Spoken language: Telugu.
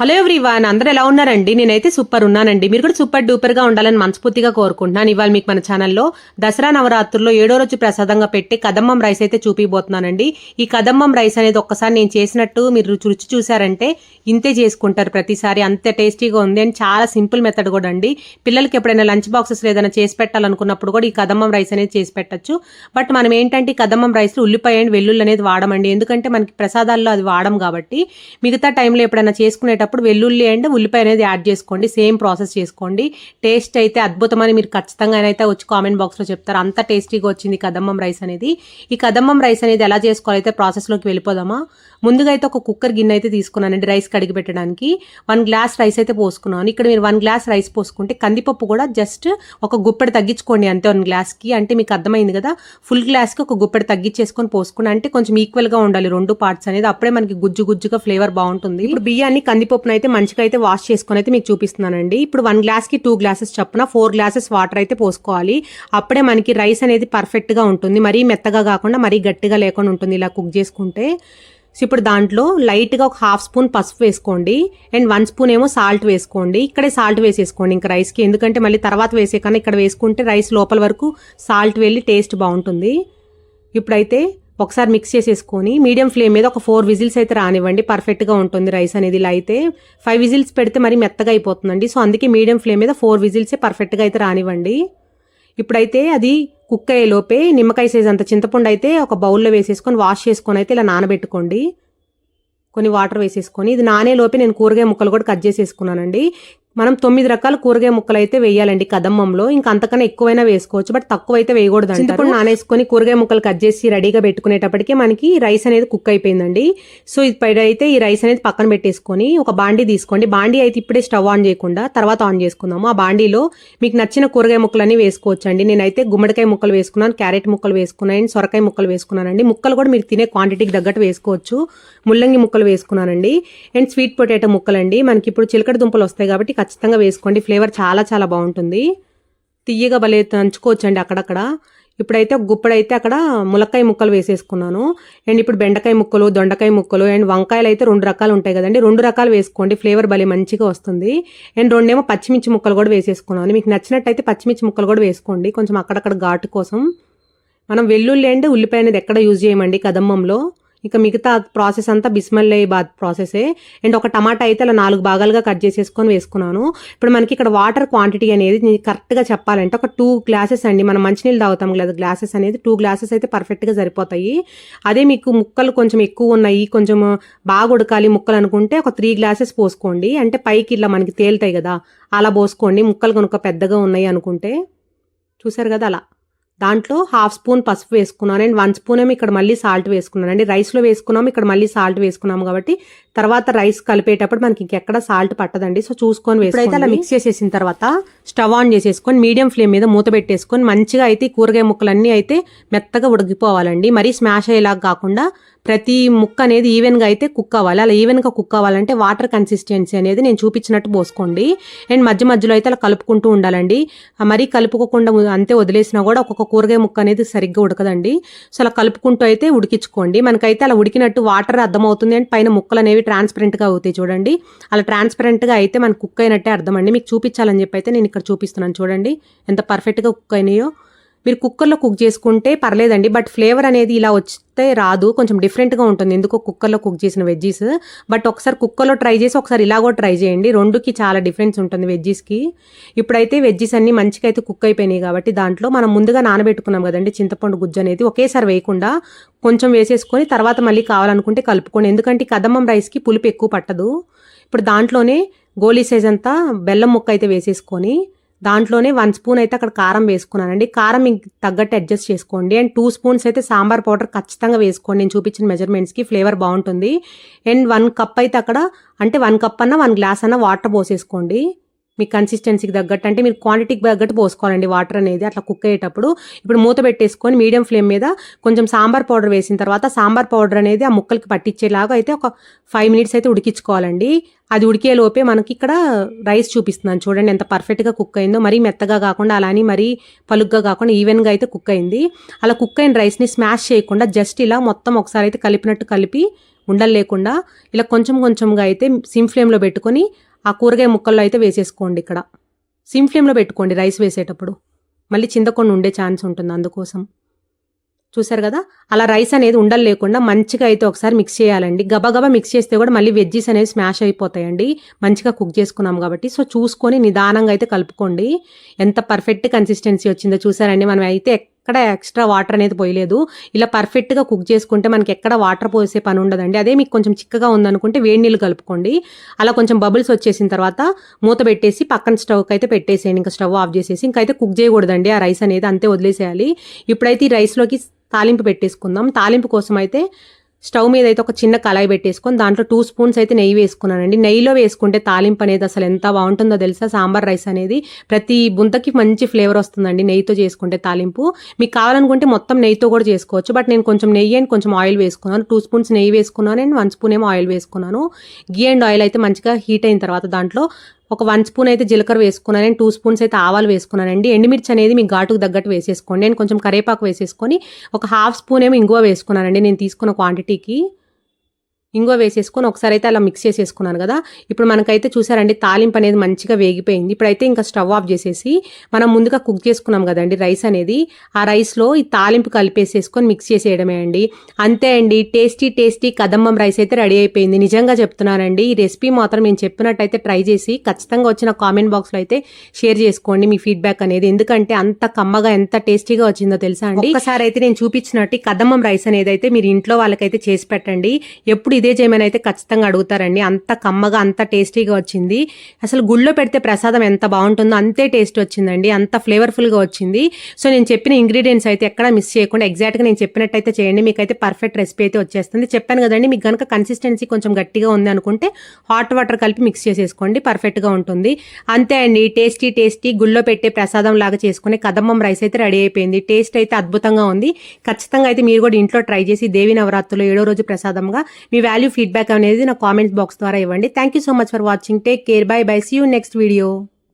హలో ఎవ్రీవాన్ అందరూ ఎలా ఉన్నారండి? నేనైతే సూపర్ ఉన్నానండి. మీరు కూడా సూపర్ డూపర్గా ఉండాలని మనస్ఫూర్తిగా కోరుకుంటున్నాను. ఇవాళ మీకు మన ఛానల్లో దసరా నవరాత్రుల్లో ఏడో రోజు ప్రసాదంగా పెట్టి కదమ్మం రైస్ అయితే చూపిపోతున్నానండి ఈ కదమ్మం రైస్ అనేది ఒక్కసారి నేను చేసినట్టు మీరు రుచి రుచి చూసారంటే ఇంతే చేసుకుంటారు ప్రతిసారి. అంత టేస్టీగా ఉంది అండ్ చాలా సింపుల్ మెథడ్ కూడా అండి. పిల్లలకి ఎప్పుడైనా లంచ్ బాక్సెస్ ఏదైనా చేసి పెట్టాలనుకున్నప్పుడు కూడా ఈ కదమ్మం రైస్ అనేది చేసి పెట్టచ్చు. బట్ మనం ఏంటంటే కదమ్మం రైస్ ఉల్లిపాయ అండ్ వెల్లుల్లి అనేది వాడమండి. ఎందుకంటే మనకి ప్రసాదాల్లో అది వాడం కాబట్టి మిగతా టైంలో ఎప్పుడైనా చేసుకునే చేసేటప్పుడు వెల్లుల్లి అండ్ ఉల్లిపాయ అనేది యాడ్ చేసుకోండి. సేమ్ ప్రాసెస్ చేసుకోండి. టేస్ట్ అయితే అద్భుతమని మీరు ఖచ్చితంగా అయితే వచ్చి కామెంట్ బాక్స్లో చెప్తారు. అంత టేస్టీగా వచ్చింది కదమ్మం రైస్ అనేది. ఈ కదమ్మం రైస్ అనేది ఎలా చేసుకోవాలైతే ప్రాసెస్లోకి వెళ్ళిపోదామా? ముందుగా అయితే ఒక కుక్కర్ గిన్నె అయితే తీసుకున్నానండి రైస్ కడిగి పెట్టడానికి. వన్ గ్లాస్ రైస్ అయితే పోసుకున్నాను. ఇక్కడ మీరు వన్ గ్లాస్ రైస్ పోసుకుంటే కందిపప్పు కూడా జస్ట్ ఒక గుప్పెడు తగ్గించుకోండి అంతే వన్ గ్లాస్కి అంటే మీకు అర్థమైంది కదా? ఫుల్ గ్లాస్కి ఒక గుప్పెడు తగ్గించేసుకొని పోసుకుని అంటే కొంచెం ఈక్వల్గా ఉండాలి. రెండు పార్ట్స్ అనేది అప్పుడే మనకి గుజ్జు గుజ్జుగా ఫ్లేవర్ బాగుంటుంది. ఇప్పుడు బియ్యాన్ని కందిపప్పును అయితే మంచిగా అయితే వాష్ చేసుకొని అయితే మీకు చూపిస్తున్నానండి. ఇప్పుడు వన్ గ్లాస్కి టూ గ్లాసెస్ చప్పున ఫోర్ గ్లాసెస్ వాటర్ అయితే పోసుకోవాలి. అప్పుడే మనకి రైస్ అనేది పర్ఫెక్ట్గా ఉంటుంది. మరీ మెత్తగా కాకుండా మరీ గట్టిగా లేకుండా ఉంటుంది ఇలా కుక్ చేసుకుంటే. సో ఇప్పుడు దాంట్లో లైట్గా ఒక హాఫ్ స్పూన్ పసుపు వేసుకోండి. అండ్ వన్ స్పూన్ ఏమో సాల్ట్ వేసుకోండి. ఇక్కడే సాల్ట్ వేసేసుకోండి ఇంకా రైస్కి. ఎందుకంటే మళ్ళీ తర్వాత వేసే కన్నా ఇక్కడ వేసుకుంటే రైస్ లోపల వరకు సాల్ట్ వెళ్ళి టేస్ట్ బాగుంటుంది. ఇప్పుడైతే ఒకసారి మిక్స్ చేసేసుకొని మీడియం ఫ్లేమ్ మీద ఒక ఫోర్ విజిల్స్ అయితే రానివ్వండి. పర్ఫెక్ట్గా ఉంటుంది రైస్ అనేది ఇలా అయితే. ఫైవ్ విజిల్స్ పెడితే మరి మెత్తగా అయిపోతుందండి. సో అందుకే మీడియం ఫ్లేమ్ మీద ఫోర్ విజిల్సే పర్ఫెక్ట్గా అయితే రానివ్వండి. ఇప్పుడైతే అది కుక్ అయ్యే లోపే నిమ్మకాయ సైజ్ అంత చింతపండు అయితే ఒక బౌల్లో వేసేసుకొని వాష్ చేసుకొని అయితే ఇలా నానబెట్టుకోండి. కొన్ని వాటర్ వేసేసుకొని ఇది నానే లోపే నేను కూరగాయ ముక్కలు కూడా కట్ చేసేసుకున్నానండి. మనం తొమ్మిది రకాల కూరగాయ ముక్కలు అయితే వేయాలండి కదమ్మంలో. ఇంకా అంతకన్నా ఎక్కువైనా వేసుకోవచ్చు బట్ తక్కువ అయితే వేయకూడదు చింతపండు? నానేసుకొని కూరగాయ ముక్కలు కట్ చేసి రెడీగా పెట్టుకునేటప్పటికి మనకి రైస్ అనేది కుక్ అయిపోయిందండి. సో ఇప్పుడైతే ఈ రైస్ అనేది పక్కన పెట్టేసుకొని ఒక బాండీ తీసుకోండి. బాండీ అయితే ఇప్పుడే స్టవ్ ఆన్ చేయకుండా తర్వాత ఆన్ చేసుకుందాము. ఆ బాండీలో మీకు నచ్చిన కూరగాయ ముక్కలన్నీ వేసుకోవచ్చు అండి నేనైతే గుమ్మడికాయ ముక్కలు వేసుకున్నాను క్యారెట్ ముక్కలు వేసుకున్నాను సొరకాయ ముక్కలు వేసుకున్నానండి. ముక్కలు కూడా మీరు తినే క్వాంటిటీకి తగ్గట్టు వేసుకోవచ్చు. ముల్లంగి ముక్కలు వేసుకున్నానండి. అండ్ స్వీట్ పొటాటో ముక్కలండి. మనకి ఇప్పుడు చిలకడ దుంపలు వస్తాయి కాబట్టి ఖచ్చితంగా వేసుకోండి. ఫ్లేవర్ చాలా చాలా బాగుంటుంది. తియ్యగా భలే నంచుకోవచ్చు అండి అక్కడక్కడ. ఇప్పుడైతే గుప్పుడైతే అక్కడ ములక్కాయ ముక్కలు వేసేసుకున్నాను. అండ్ ఇప్పుడు బెండకాయ ముక్కలు దొండకాయ ముక్కలు అండ్ వంకాయలు అయితే రెండు రకాలు ఉంటాయి కదండి. రెండు రకాలు వేసుకోండి. ఫ్లేవర్ భలే మంచిగా వస్తుంది. అండ్ రెండేమో పచ్చిమిర్చి ముక్కలు కూడా వేసేసుకున్నాను. మీకు నచ్చినట్టయితే పచ్చిమిర్చి ముక్కలు కూడా వేసుకోండి. కొంచెం అక్కడక్కడ ఘాటు కోసం. మనం వెల్లుల్లి అండ్ ఉల్లిపాయ అనేది ఎక్కడ యూజ్ చేయమండి కదమ్మంలో ఇక మిగతా ప్రాసెస్ అంతా బిస్మల్లే బాత్ ప్రాసెసే. అండ్ ఒక టమాటా అయితే అలా నాలుగు భాగాలుగా కట్ చేసేసుకొని వేసుకున్నాను. ఇప్పుడు మనకి ఇక్కడ వాటర్ క్వాంటిటీ అనేది నేను కరెక్ట్గా చెప్పాలంటే ఒక టూ గ్లాసెస్ అండి. మనం మంచినీళ్ళు తాగుతాం కదా గ్లాసెస్ అనేది టూ గ్లాసెస్ అయితే పర్ఫెక్ట్గా సరిపోతాయి. అదే మీకు ముక్కలు కొంచెం ఎక్కువ ఉన్నాయి కొంచెం బాగా ఉడకాలి ముక్కలు అనుకుంటే ఒక త్రీ గ్లాసెస్ పోసుకోండి. అంటే పైకి ఇలా మనకి తేలుతాయి కదా అలా పోసుకోండి. ముక్కలు కనుక పెద్దగా ఉన్నాయి అనుకుంటే. చూసారు కదా అలా. దాంట్లో హాఫ్ స్పూన్ పసుపు వేసుకున్నాను. అండ్ వన్ స్పూన్ ఏమో ఇక్కడ మళ్ళీ సాల్ట్ వేసుకున్నాను అండి రైస్లో వేసుకున్నాము. ఇక్కడ మళ్ళీ సాల్ట్ వేసుకున్నాము కాబట్టి తర్వాత రైస్ కలిపేటప్పుడు మనకి ఇంకెక్కడ సాల్ట్ పట్టదండి. సో చూసుకొని వేసుకుంటే అలా మిక్స్ చేసేసిన తర్వాత స్టవ్ ఆన్ చేసేసుకొని మీడియం ఫ్లేమ్ మీద మూత పెట్టేసుకొని మంచిగా అయితే కూరగాయ ముక్కలన్నీ అయితే మెత్తగా ఉడికిపోవాలండి. మరీ స్మాష్ అయ్యేలాగా కాకుండా ప్రతి ముక్క అనేది ఈవెన్గా అయితే కుక్ అవ్వాలి. అలా ఈవెన్గా కుక్ అవ్వాలంటే వాటర్ కన్సిస్టెన్సీ అనేది నేను చూపించినట్టు పోసుకోండి. అండ్ మధ్య మధ్యలో అయితే అలా కలుపుకుంటూ ఉండాలండి. మరీ కలుపుకోకుండా అంతే వదిలేసినా కూడా ఒక్కొక్క కూరగాయ ముక్క అనేది సరిగ్గా ఉడకదండి. సో అలా కలుపుకుంటూ అయితే ఉడికించుకోండి. మనకైతే అలా ఉడికినట్టు వాటర్ అర్థమవుతుంది. అండ్ పైన ముక్కలు అనేవి ట్రాన్స్పరెంట్గా అవుతాయి చూడండి. అలా ట్రాన్స్పరెంట్గా అయితే మనకు కుక్ అయినట్టే అర్థం అండి మీకు చూపించాలని చెప్పి అయితే నేను ఇక్కడ చూపిస్తున్నాను చూడండి. ఎంత పర్ఫెక్ట్గా కుక్ అయినాయో. మీరు కుక్కర్లో కుక్ చేసుకుంటే పర్లేదండి బట్ ఫ్లేవర్ అనేది ఇలా వస్తే రాదు కొంచెం డిఫరెంట్గా ఉంటుంది. ఎందుకో కుక్కర్లో కుక్ చేసిన వెజ్జీస్. బట్ ఒకసారి కుక్కర్లో ట్రై చేసి ఒకసారి ఇలా కూడా ట్రై చేయండి. రెండుకి చాలా డిఫరెన్స్ ఉంటుంది వెజ్జీస్కి. ఇప్పుడైతే వెజ్జీస్ అన్ని మంచిగా అయితే కుక్ అయిపోయినాయి కాబట్టి దాంట్లో మనం ముందుగా నానబెట్టుకున్నాం కదండి చింతపండు గుజ్జు అనేది ఒకేసారి వేయకుండా కొంచెం వేసేసుకొని తర్వాత మళ్ళీ కావాలనుకుంటే కలుపుకోండి. ఎందుకంటే కదమ్మం రైస్కి పులుపు ఎక్కువ పట్టదు. ఇప్పుడు దాంట్లోనే గోలీ సైజ్ అంతా బెల్లం ముక్క అయితే వేసేసుకొని దాంట్లోనే వన్ స్పూన్ అయితే అక్కడ కారం వేసుకున్నానండి. కారం మీకు తగ్గట్టు అడ్జస్ట్ చేసుకోండి. అండ్ టూ స్పూన్స్ అయితే సాంబార్ పౌడర్ ఖచ్చితంగా వేసుకోండి. నేను చూపించిన మెజర్మెంట్స్కి ఫ్లేవర్ బాగుంటుంది. అండ్ వన్ కప్ అయితే అక్కడ అంటే వన్ కప్ అన్న వన్ గ్లాస్ అన్న వాటర్ పోసేసుకోండి. మీ కన్సిస్టెన్సీకి తగ్గట్టు అంటే మీరు క్వాంటిటీకి తగ్గట్టు పోసుకోవాలండి వాటర్ అనేది. అట్లా కుక్ అయ్యేటప్పుడు ఇప్పుడు మూత పెట్టేసుకొని మీడియం ఫ్లేమ్ మీద కొంచెం సాంబార్ పౌడర్ వేసిన తర్వాత సాంబార్ పౌడర్ అనేది ఆ ముక్కలకి పట్టించేలాగా అయితే ఒక ఫైవ్ మినిట్స్ అయితే ఉడికించుకోవాలండి. అది ఉడికే లోపే మనకి ఇక్కడ రైస్ చూపిస్తున్నాను చూడండి ఎంత పర్ఫెక్ట్గా కుక్ అయిందో. మరీ మెత్తగా కాకుండా అలానే మరీ పలుగ్గా కాకుండా ఈవెన్గా అయితే కుక్ అయింది. అలా కుక్ అయిన రైస్ని స్మాష్ చేయకుండా జస్ట్ ఇలా మొత్తం ఒకసారి అయితే కలిపినట్టు కలిపి ఉండలు లేకుండా ఇలా కొంచెం కొంచెంగా అయితే సిమ్ ఫ్లేమ్లో పెట్టుకొని ఆ కూరగాయ ముక్కల్లో అయితే వేసేసుకోండి ఇక్కడ. సిమ్ ఫ్లేమ్లో పెట్టుకోండి రైస్ వేసేటప్పుడు. మళ్ళీ చింతకొండ ఉండే ఛాన్స్ ఉంటుంది అందుకోసం. చూసారు కదా? అలా రైస్ అనేది ఉండలు లేకుండా మంచిగా అయితే ఒకసారి మిక్స్ చేయాలండి. గబగబా మిక్స్ చేస్తే కూడా మళ్ళీ వెజ్జీస్ అనేవి స్మాష్ అయిపోతాయండి. మంచిగా కుక్ చేసుకున్నాం కాబట్టి. సో చూసుకొని నిదానంగా అయితే కలుపుకోండి. ఎంత పర్ఫెక్ట్ కన్సిస్టెన్సీ వచ్చిందో చూసారండి. మనం అయితే ఎక్కడ ఎక్స్ట్రా వాటర్ అనేది పోయలేదు. ఇలా పర్ఫెక్ట్గా కుక్ చేసుకుంటే మనకి ఎక్కడ వాటర్ పోసే పని ఉండదండి. అదే మీకు కొంచెం చిక్కగా ఉందనుకుంటే వేడి నీళ్ళు కలుపుకోండి. అలా కొంచెం బబుల్స్ వచ్చేసిన తర్వాత మూత పెట్టేసి పక్కన స్టవ్కి అయితే పెట్టేసేయండి. ఇంకా స్టవ్ ఆఫ్ చేసేసి ఇంకైతే కుక్ చేయకూడదండి ఆ రైస్ అనేది. అంతే వదిలేసేయాలి. ఇప్పుడైతే ఈ రైస్లోకి తాలింపు పెట్టేసుకుందాం. తాలింపు కోసం అయితే స్టవ్ మీద అయితే ఒక చిన్న కళాయి పెట్టేసుకొని దాంట్లో టూ స్పూన్స్ అయితే నెయ్యి వేసుకున్నానండి. నెయ్యిలో వేసుకుంటే తాలింపు అనేది అసలు ఎంత బాగుంటుందో తెలుసా? సాంబార్ రైస్ అనేది ప్రతి బుంతకి మంచి ఫ్లేవర్ వస్తుందండి నెయ్యితో చేసుకుంటే తాలింపు. మీకు కావాలనుకుంటే మొత్తం నెయ్యితో కూడా చేసుకోవచ్చు. బట్ నేను కొంచెం నెయ్యి అండ్ కొంచెం ఆయిల్ వేసుకున్నాను. టూ స్పూన్స్ నెయ్యి వేసుకున్నాను అండ్ వన్ స్పూన్ ఏమో ఆయిల్ వేసుకున్నాను. గీ అండ్ ఆయిల్ అయితే మంచిగా హీట్ అయిన తర్వాత దాంట్లో ఒక వన్ స్పూన్ అయితే జీలకర్ర వేసుకున్నాను అండ్ టూ స్పూన్స్ అయితే ఆవాలు వేసుకున్నానండి. ఎండుమిర్చి అనేది మీ ఘాటుకు తగ్గట్టు వేసేసుకోండి. నేను కొంచెం కరేపాకు వేసేసుకొని ఒక హాఫ్ స్పూన్ ఏమో ఇంగువ వేసుకున్నానండి నేను తీసుకున్న క్వాంటిటీకి ఇంగో వేసేసుకొని ఒకసారి అయితే అలా మిక్స్ చేసేసుకున్నాను కదా. ఇప్పుడు మనకైతే చూసారండి తాలింపు అనేది మంచిగా వేగిపోయింది. ఇప్పుడైతే ఇంకా స్టవ్ ఆఫ్ చేసేసి మనం ముందుగా కుక్ చేసుకున్నాం కదండి రైస్ అనేది. ఆ రైస్లో ఈ తాలింపు కలిపేసేసుకొని మిక్స్ చేసేయడమే అండి. అంతే అండి టేస్టీ టేస్టీ కదమ్మం రైస్ అయితే రెడీ అయిపోయింది. నిజంగా చెప్తున్నానండి ఈ రెసిపీ మాత్రం నేను చెప్పినట్టయితే ట్రై చేసి ఖచ్చితంగా వచ్చిన కామెంట్ బాక్స్లో అయితే షేర్ చేసుకోండి మీ ఫీడ్బ్యాక్ అనేది. ఎందుకంటే అంత కమ్మగా ఎంత టేస్టీగా వచ్చిందో తెలుసా అండి. ఒకసారి అయితే నేను చూపించినట్టు కదమ్మం రైస్ అనేది అయితే మీరు ఇంట్లో వాళ్ళకైతే చేసి పెట్టండి. ఎప్పుడు ఇదే చేయమని అయితే ఖచ్చితంగా అడుగుతారండి. అంత కమ్మగా అంత టేస్టీగా వచ్చింది. అసలు గుళ్ళో పెడితే ప్రసాదం ఎంత బాగుంటుందో అంతే టేస్ట్ వచ్చిందండి. అంత ఫ్లేవర్ఫుల్గా వచ్చింది. సో నేను చెప్పిన ఇంగ్రీడియంట్స్ అయితే ఎక్కడ మిస్ చేయకుండా ఎగ్జాక్ట్గా నేను చెప్పినట్టయితే చేయండి. మీకైతే పర్ఫెక్ట్ రెసిపీ అయితే వచ్చేస్తుంది. చెప్పాను కదండి మీకు కనుక కన్సిస్టెన్సీ కొంచెం గట్టిగా ఉంది అనుకుంటే హాట్ వాటర్ కలిపి మిక్స్ చేసేసుకోండి. పర్ఫెక్ట్గా ఉంటుంది. అంతే అండి టేస్టీ టేస్టీ గుళ్ళో పెట్టే ప్రసాదం లాగా చేసుకునే కదమ్మం రైస్ అయితే రెడీ అయిపోయింది. టేస్ట్ అయితే అద్భుతంగా ఉంది. ఖచ్చితంగా అయితే మీరు కూడా ఇంట్లో ట్రై చేసి దేవి నవరాత్రులు ఏడో రోజు ప్రసాదంగా మీ వాల్యూ ఫీడ్బ్యాక్ అనేది నా కామెంట్స్ బాక్స్ ద్వారా ఇవ్వండి. Thank you so much for watching take care bye bye see you next video